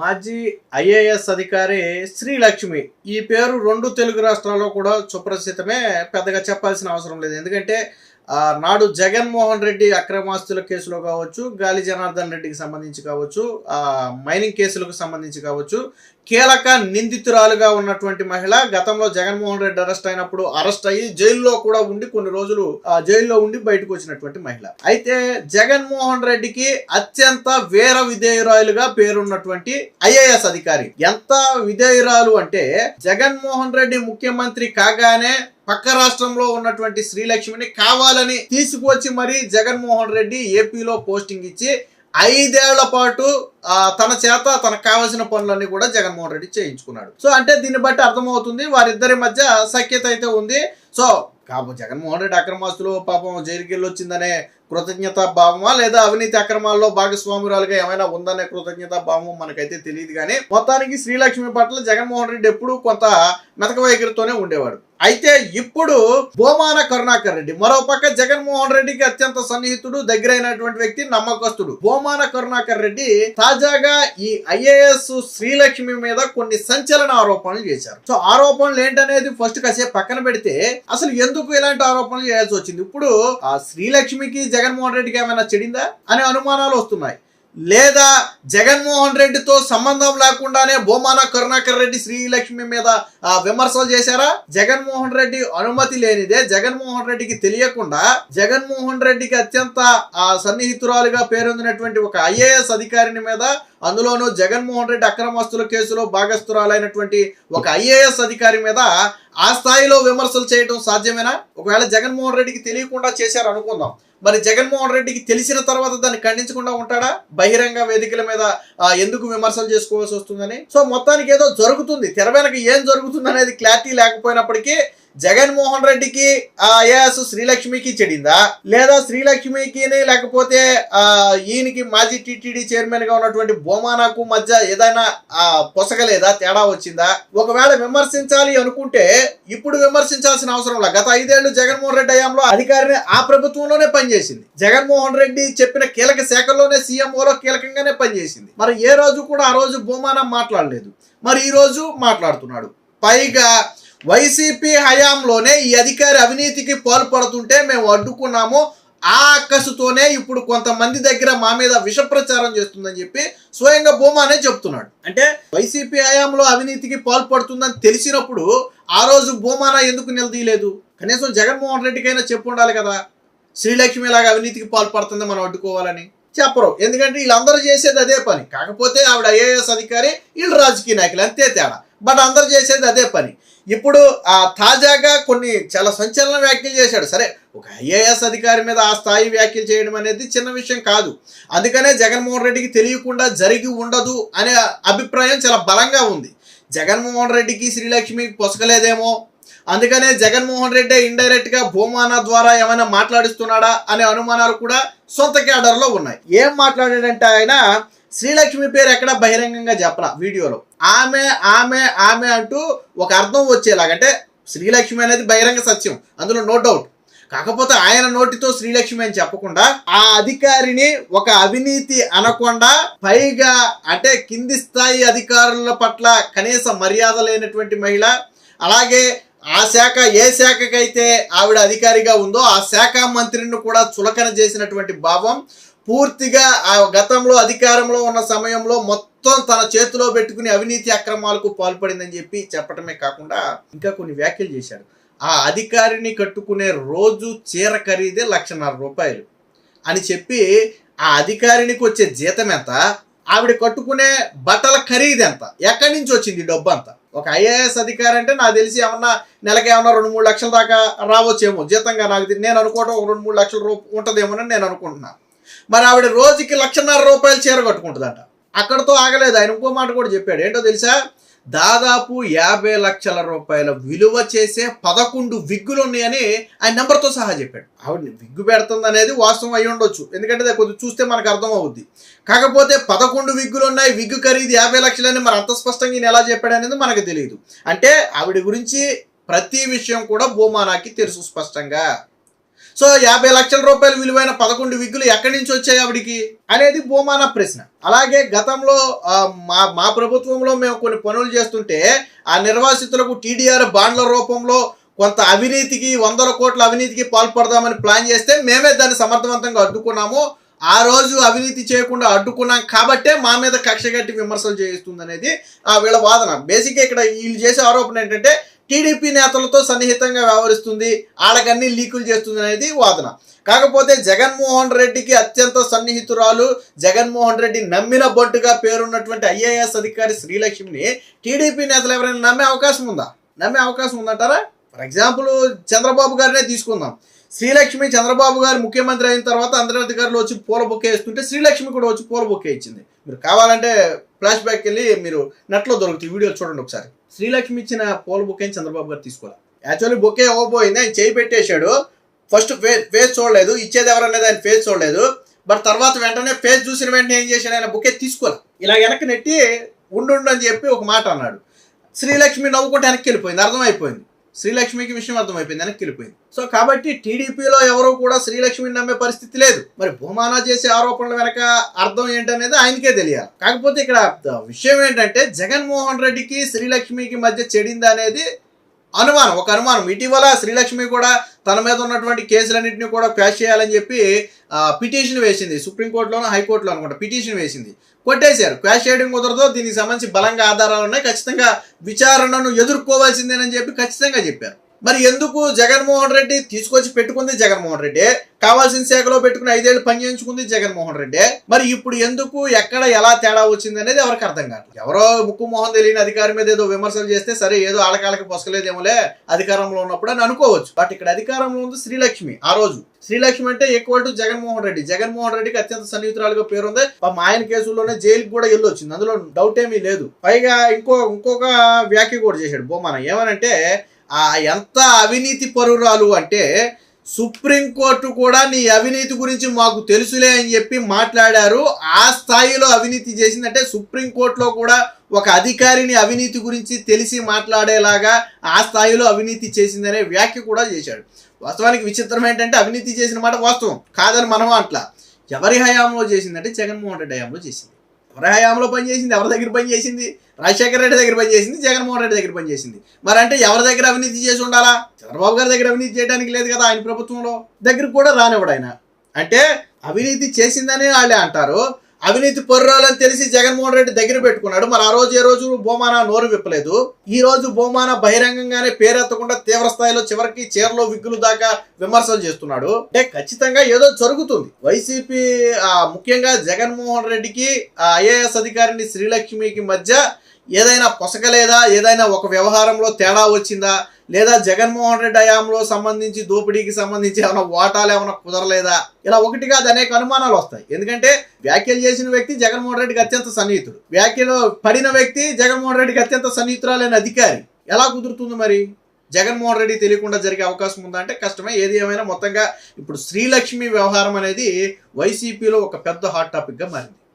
మాజీ ఐఏఎస్ అధికారి శ్రీలక్ష్మి. ఈ పేరు రెండు తెలుగు రాష్ట్రాల్లో కూడా సుప్రసిద్ధమే. పెద్దగా చెప్పాల్సిన అవసరం లేదు. ఎందుకంటే నాడు జగన్మోహన్ రెడ్డి అక్రమాస్తుల కేసులో కావచ్చు గాలి జనార్దన్ రెడ్డికి సంబంధించి కావచ్చు మైనింగ్ కేసులకు సంబంధించి కావచ్చు కీలక నిందితురాలుగా ఉన్నటువంటి మహిళ గతంలో జగన్మోహన్ రెడ్డి అరెస్ట్ అయినప్పుడు అరెస్ట్ అయ్యి జైల్లో కూడా ఉండి కొన్ని రోజులు ఆ, జైల్లో ఉండి బయటకు వచ్చినటువంటి మహిళ. అయితే జగన్మోహన్ రెడ్డికి అత్యంత వేర విధేయురాలుగా పేరున్నటువంటి ఐఏఎస్ అధికారి. ఎంత విధేయురాలు అంటే జగన్మోహన్ రెడ్డి ముఖ్యమంత్రి కాగానే పక్క రాష్ట్రంలో ఉన్నటువంటి శ్రీలక్ష్మిని కావాలని తీసుకువచ్చి మరి జగన్మోహన్ రెడ్డి ఏపీలో పోస్టింగ్ ఇచ్చి ఐదేళ్ళ పాటు తన చేత తనకు కావలసిన పనులన్నీ కూడా జగన్మోహన్ రెడ్డి చేయించుకున్నాడు. సో అంటే దీన్ని బట్టి అర్థమవుతుంది వారిద్దరి మధ్య సఖ్యత అయితే ఉంది. సో కాబో జగన్మోహన్ రెడ్డి అక్రమాస్తులు పాపం జైలుకి వెళ్ళి వచ్చిందనే భావమా లేదా అవినీతి అక్రమాల్లో భాగస్వామురాలుగా ఏమైనా ఉందనే కృతజ్ఞతా భావం మనకైతే తెలియదు కానీ మొత్తానికి శ్రీలక్ష్మి పట్ల జగన్మోహన్ రెడ్డి ఎప్పుడూ కొంత మెతక వైఖరితోనే ఉండేవాడు. అయితే ఇప్పుడు బోమాన కరుణాకర్ రెడ్డి మరో పక్క జగన్మోహన్ రెడ్డికి అత్యంత సన్నిహితుడు దగ్గరైనటువంటి వ్యక్తి నమ్మకస్తుడు. బోమాన కరుణాకర్ రెడ్డి తాజాగా ఈ ఐఏఎస్ శ్రీలక్ష్మి మీద కొన్ని సంచలన ఆరోపణలు చేశారు. సో ఆరోపణలు ఏంటనేది ఫస్ట్ కాసేపు పక్కన పెడితే అసలు ఎందుకు ఇలాంటి ఆరోపణలు చేయాల్సి వచ్చింది? ఇప్పుడు ఆ శ్రీలక్ష్మికి జగన్మోహన్ రెడ్డికి ఏమైనా చెడిందా అనే అనుమానాలు వస్తున్నాయి. లేదా జగన్మోహన్ రెడ్డితో సంబంధం లేకుండానే బొమ్మాన కరుణాకర్ రెడ్డి శ్రీలక్ష్మి మీద ఆ, విమర్శలు చేశారా? జగన్మోహన్ రెడ్డి అనుమతి లేనిదే జగన్మోహన్ రెడ్డికి తెలియకుండా జగన్మోహన్ రెడ్డికి అత్యంత ఆ, సన్నిహితురాలుగా పేరొందినటువంటి ఒక ఐఏఎస్ అధికారిని మీద అందులోనూ జగన్మోహన్ రెడ్డి అక్రమస్తుల కేసులో భాగస్థురాలైనటువంటి ఒక ఐఏఎస్ అధికారి మీద ఆ స్థాయిలో విమర్శలు చేయడం సాధ్యమేనా? ఒకవేళ జగన్మోహన్ రెడ్డికి తెలియకుండా చేశారు అనుకుందాం మరి జగన్మోహన్ రెడ్డికి తెలిసిన తర్వాత దాన్ని ఖండించకుండా ఉంటాడా? బహిరంగ వేదికల మీద ఎందుకు విమర్శలు చేసుకోవాల్సి వస్తుందని? సో మొత్తానికి ఏదో జరుగుతుంది. తెర వెనక ఏం జరుగుతుంది అనేది క్లారిటీ లేకపోయినప్పటికీ జగన్మోహన్ రెడ్డికి ఆ ఏఎస్ శ్రీలక్ష్మికి చెడిందా? లేదా శ్రీలక్ష్మికి లేకపోతే ఆ ఈయనకి మాజీ టీటీడీ చైర్మన్గా ఉన్నటువంటి బోమానాకు మధ్య ఏదైనా ఆ పొసగలేదా? తేడా వచ్చిందా? ఒకవేళ విమర్శించాలి అనుకుంటే ఇప్పుడు విమర్శించాల్సిన అవసరం లేదు. గత ఐదేళ్ళు జగన్మోహన్ రెడ్డి హయాంలో అధికారిని ఆ ప్రభుత్వంలోనే పనిచేసింది. జగన్మోహన్ రెడ్డి చెప్పిన కీలక శాఖల్లోనే సీఎంఓలో కీలకంగానే పనిచేసింది. మరి ఏ రోజు కూడా ఆ రోజు బోమానం మాట్లాడలేదు. మరి ఈ రోజు మాట్లాడుతున్నాడు. పైగా వైసీపీ హయాంలోనే ఈ అధికారి అవినీతికి పాల్పడుతుంటే మేము అడ్డుకున్నాము. ఆ అక్కసుతోనే ఇప్పుడు కొంతమంది దగ్గర మా మీద విష ప్రచారం చేస్తుందని చెప్పి స్వయంగా బొమ్మానే చెప్తున్నాడు. అంటే వైసీపీ హయాంలో అవినీతికి పాల్పడుతుందని తెలిసినప్పుడు ఆ రోజు బొమానా ఎందుకు నిలదీయలేదు? కనీసం జగన్మోహన్ రెడ్డికైనా చెప్పు ఉండాలి కదా. శ్రీలక్ష్మి లాగా అవినీతికి పాల్పడుతుంది మనం అడ్డుకోవాలని చెప్పరు. ఎందుకంటే వీళ్ళందరూ చేసేది అదే పని. కాకపోతే ఆవిడ ఐఏఎస్ అధికారి వీళ్ళు రాజకీయ నాయకులు అంతే తేడా. బట్ అందరు చేసేది అదే పని. ఇప్పుడు ఆ తాజాగా కొన్ని చాలా సంచలన వ్యాఖ్యలు చేశాడు. సరే ఒక ఐఏఎస్ అధికారి మీద ఆ స్థాయి వ్యాఖ్యలు చేయడం అనేది చిన్న విషయం కాదు. అందుకనే జగన్మోహన్ రెడ్డికి తెలియకుండా జరిగి ఉండదు అనే అభిప్రాయం చాలా బలంగా ఉంది. జగన్మోహన్ రెడ్డికి శ్రీలక్ష్మి పొసకలేదేమో అందుకనే జగన్మోహన్ రెడ్డి ఇండైరెక్ట్గా భూమాన ద్వారా ఏమైనా మాట్లాడిస్తున్నాడా అనే అనుమానాలు కూడా సొంత క్యాడర్లో ఉన్నాయి. ఏం మాట్లాడాడంటే ఆయన శ్రీలక్ష్మి పేరు ఎక్కడ బహిరంగంగా చెప్పలా వీడియోలో. ఆమె ఆమె ఆమె అంటూ ఒక అర్థం వచ్చేలాగా అంటే శ్రీలక్ష్మి అనేది బహిరంగ సత్యం అందులో నో డౌట్ కాకపోతే ఆయన నోటితో శ్రీలక్ష్మి అని చెప్పకుండా ఆ అధికారిని ఒక అవినీతి అనకుండా పైగా అంటే కింది స్థాయి అధికారుల పట్ల కనీస మర్యాద లేనటువంటి మహిళ అలాగే ఆ శాఖ ఏ శాఖకైతే ఆవిడ అధికారిగా ఉందో ఆ శాఖ మంత్రిని కూడా చులకన చేసినటువంటి భావం పూర్తిగా ఆ గతంలో అధికారంలో ఉన్న సమయంలో మొత్తం తన చేతిలో పెట్టుకుని అవినీతి అక్రమాలకు పాల్పడిందని చెప్పి చెప్పటమే కాకుండా ఇంకా కొన్ని వ్యాఖ్యలు చేశాడు. ఆ అధికారిని కట్టుకునే రోజు చీర ఖరీదే లక్షన్నర రూపాయలు అని చెప్పి ఆ అధికారినికి వచ్చే జీతం ఎంత? ఆవిడ కట్టుకునే బట్టల ఖరీదు ఎంత? ఎక్కడి నుంచి వచ్చింది డబ్బు అంతా? ఒక ఐఏఎస్ అధికారి అంటే నాకు తెలిసి ఏమన్నా నెలకి ఏమన్నా రెండు మూడు లక్షల దాకా రావచ్చేమో. జీతంగా నాకు నేను అనుకోవడం ఒక రెండు మూడు లక్షల రూపాయలు ఉంటుందేమోనని నేను అనుకుంటున్నాను మరి ఆవిడ రోజుకి లక్షన్నర రూపాయలు చీర కట్టుకుంటుందంట. అక్కడతో ఆగలేదు. ఆయన ఇంకో మాట కూడా చెప్పాడు. ఏంటో తెలుసా? దాదాపు యాభై లక్షల రూపాయల విలువ చేసే పదకొండు విగ్గులు ఉన్నాయని ఆయన నెంబర్తో సహా చెప్పాడు. ఆవిడ విగ్గు పెడుతుంది అనేది వాస్తవం అయి ఉండొచ్చు. ఎందుకంటే కొద్దిగా చూస్తే మనకు అర్థం అవుద్ది కాకపోతే పదకొండు విగ్గులు ఉన్నాయి. విగ్గు ఖరీదు యాభై లక్షలని మరి అంత స్పష్టంగా ఈయన ఎలా చెప్పాడు అనేది మనకు తెలియదు. అంటే ఆవిడ గురించి ప్రతి విషయం కూడా భూమానాకి తెలుసు స్పష్టంగా. సో యాభై లక్షల రూపాయల విలువైన పదకొండు విగ్గులు ఎక్కడి నుంచి వచ్చాయి ఆవిడికి అనేది బోమాన ప్రశ్న. అలాగే గతంలో మా మా ప్రభుత్వంలో మేము కొన్ని పనులు చేస్తుంటే ఆ నిర్వాసితులకు టీడీఆర్ బాండ్ల రూపంలో కొంత అవినీతికి వందల కోట్ల అవినీతికి పాల్పడదామని ప్లాన్ చేస్తే మేమే దాన్ని సమర్థవంతంగా అడ్డుకున్నాము. ఆ రోజు అవినీతి చేయకుండా అడ్డుకున్నాం కాబట్టే మా మీద కక్ష కట్టి విమర్శలు చేయిస్తుంది అనేది ఆ వీళ్ళ వాదన. బేసిక్గా ఇక్కడ వీళ్ళు చేసే ఆరోపణ ఏంటంటే టీడీపీ నేతలతో సన్నిహితంగా వ్యవహరిస్తుంది. వాళ్ళకన్నీ లీకులు చేస్తుంది అనేది వాదన. కాకపోతే జగన్మోహన్ రెడ్డికి అత్యంత సన్నిహితురాలు జగన్మోహన్ రెడ్డి నమ్మిన బొట్టుగా పేరున్నటువంటి ఐఏఎస్ అధికారి శ్రీలక్ష్మిని టీడీపీ నేతలు ఎవరైనా నమ్మే అవకాశం ఉందా? నమ్మే అవకాశం ఉందంటారా? ఫర్ ఎగ్జాంపుల్ చంద్రబాబు గారినే తీసుకుందాం. శ్రీలక్ష్మి చంద్రబాబు గారు ముఖ్యమంత్రి అయిన తర్వాత అందరి అధికారులు వచ్చి పూల బొక్కే వేస్తుంటే శ్రీలక్ష్మి కూడా వచ్చి పూల బొక్కే ఇచ్చింది. మీరు కావాలంటే ఫ్లాష్ బ్యాక్ వెళ్ళి మీరు నెట్లో దొరుకుతాయి. వీడియో చూడండి ఒకసారి. శ్రీలక్ష్మి ఇచ్చిన పూల బొకేని చంద్రబాబు గారు తీసుకోవాలి. యాక్చువల్లీ బొకే అవ్వబోయింది ఆయన చేయి పెట్టేశాడు. ఫస్ట్ ఫేస్ ఫేస్ చూడలేదు ఇచ్చేది ఎవరనేది ఆయన ఫేస్ చూడలేదు. బట్ తర్వాత వెంటనే ఫేస్ చూసిన వెంటనే ఏం చేశాడు ఆయన బుకే తీసుకోవాలి ఇలా వెనక్కి నెట్టి ఉండు అని చెప్పి ఒక మాట అన్నాడు. శ్రీలక్ష్మి నవ్వుకుంటే వెనక్కి వెళ్ళిపోయింది అర్థమైపోయింది. శ్రీలక్ష్మికి విషయం అర్థమైపోయింది వెనక్కి వెళ్ళిపోయింది. సో కాబట్టి టీడీపీలో ఎవరు కూడా శ్రీలక్ష్మిని నమ్మే పరిస్థితి లేదు. మరి భూమానా చేసే ఆరోపణల వెనక అర్థం ఏంటనేది ఆయనకే తెలియాలి. కాకపోతే ఇక్కడ విషయం ఏంటంటే జగన్మోహన్ రెడ్డికి శ్రీలక్ష్మికి మధ్య చెడింది అనేది అనుమానం ఒక అనుమానం. ఇటీవల శ్రీలక్ష్మి కూడా తన మీద ఉన్నటువంటి కేసులన్నింటినీ కూడా క్వాష్ చేయాలని చెప్పి పిటిషన్ వేసింది. సుప్రీంకోర్టులోనూ హైకోర్టులో అనుకుంటా పిటిషన్ వేసింది. కొట్టేశారు. క్వాష్ చేయడం కుదరదు. దీనికి సంబంధించి బలంగా ఆధారాలు ఉన్నాయి. ఖచ్చితంగా విచారణను ఎదుర్కోవాల్సిందేనని చెప్పి ఖచ్చితంగా చెప్పారు. మరి ఎందుకు జగన్మోహన్ రెడ్డి తీసుకొచ్చి పెట్టుకుంది జగన్మోహన్ రెడ్డి? కావాల్సిన శాఖలో పెట్టుకుని ఐదేళ్ళు పని చేయించుకుంది జగన్మోహన్ రెడ్డి. మరి ఇప్పుడు ఎందుకు ఎక్కడ ఎలా తేడా వచ్చింది అనేది ఎవరికి అర్థం కాదు ఎవరో ముక్కు మోహన్ తెలియని అధికారి మీద ఏదో విమర్శలు చేస్తే సరే ఏదో ఆలకాలకి పొసకలేదేమోలే అధికారంలో ఉన్నప్పుడు అని అనుకోవచ్చు. బట్ ఇక్కడ అధికారంలో ఉంది శ్రీలక్ష్మి ఆ రోజు. శ్రీలక్ష్మి అంటే ఈక్వల్ టు జగన్మోహన్ రెడ్డి. జగన్మోహన్ రెడ్డికి అత్యంత సన్నిహితురాలుగా పేరుంది పాపం ఆయన కేసుల్లోనే జైలుకి కూడా వెళ్ళొచ్చింది. అందులో డౌట్ ఏమీ లేదు. పైగా ఇంకో ఇంకొక వ్యాఖ్య కూడా చేశాడు బొమ్మన. ఏమనంటే ఆ ఎంత అవినీతి పరురాలు అంటే సుప్రీంకోర్టు కూడా నీ అవినీతి గురించి మాకు తెలుసులే అని చెప్పి మాట్లాడారు. ఆ స్థాయిలో అవినీతి చేసిందంటే సుప్రీంకోర్టులో కూడా ఒక అధికారిని అవినీతి గురించి తెలిసి మాట్లాడేలాగా ఆ స్థాయిలో అవినీతి చేసిందనే వ్యాఖ్య కూడా చేశాడు. వాస్తవానికి విచిత్రం ఏంటంటే అవినీతి చేసిన మాట వాస్తవం. కాదని మనం అట్లా. ఎవరి హయాంలో చేసిందంటే జగన్మోహన్ రెడ్డి హయాంలో చేసింది. ఎవరి హయాంలో పనిచేసింది ఎవరి దగ్గర పని చేసింది? రాజశేఖర రెడ్డి దగ్గర పనిచేసింది జగన్మోహన్ రెడ్డి దగ్గర పనిచేసింది మరి అంటే ఎవరి దగ్గర అవినీతి చేసి ఉండాలా? చంద్రబాబు గారి దగ్గర అవినీతి చేయడానికి లేదు కదా ఆయన ప్రభుత్వంలో. దగ్గర కూడా రానివ్వడు ఆయన. అంటే అవినీతి చేసిందని వాళ్ళే అంటారు. అవినీతి పొర్రాలని తెలిసి జగన్మోహన్ రెడ్డి దగ్గర పెట్టుకున్నాడు. మరి ఆ రోజు ఏ రోజు బోమాన నోరు విప్పలేదు. ఈ రోజు భూమాన బహిరంగంగానే పేరెత్తకుండా తీవ్ర స్థాయిలో చివరికి చీరలో విగ్గులు దాకా విమర్శలు చేస్తున్నాడు. అంటే ఖచ్చితంగా ఏదో జరుగుతుంది. వైసీపీ ముఖ్యంగా జగన్మోహన్ రెడ్డికి ఆ ఐఏఎస్ అధికారిని శ్రీలక్ష్మికి మధ్య ఏదైనా పొసగలేదా? ఏదైనా ఒక వ్యవహారంలో తేడా వచ్చిందా? లేదా జగన్మోహన్ రెడ్డి హయాంలో సంబంధించి దోపిడీకి సంబంధించి ఏమైనా వాటాలు ఏమైనా కుదరలేదా? ఇలా ఒకటి కాదు అనేక అనుమానాలు వస్తాయి. ఎందుకంటే వ్యాఖ్యలు చేసిన వ్యక్తి జగన్మోహన్ రెడ్డికి అత్యంత సన్నిహితుడు. వ్యాఖ్యలు పడిన వ్యక్తి జగన్మోహన్ రెడ్డికి అత్యంత సన్నిహితురాలైన అధికారి. ఎలా కుదురుతుంది మరి? జగన్మోహన్ రెడ్డి తెలియకుండా జరిగే అవకాశం ఉందా అంటే కష్టమే. ఏది ఏమైనా మొత్తంగా ఇప్పుడు శ్రీలక్ష్మి వ్యవహారం అనేది వైసీపీలో ఒక పెద్ద హాట్ టాపిక్గా మారింది.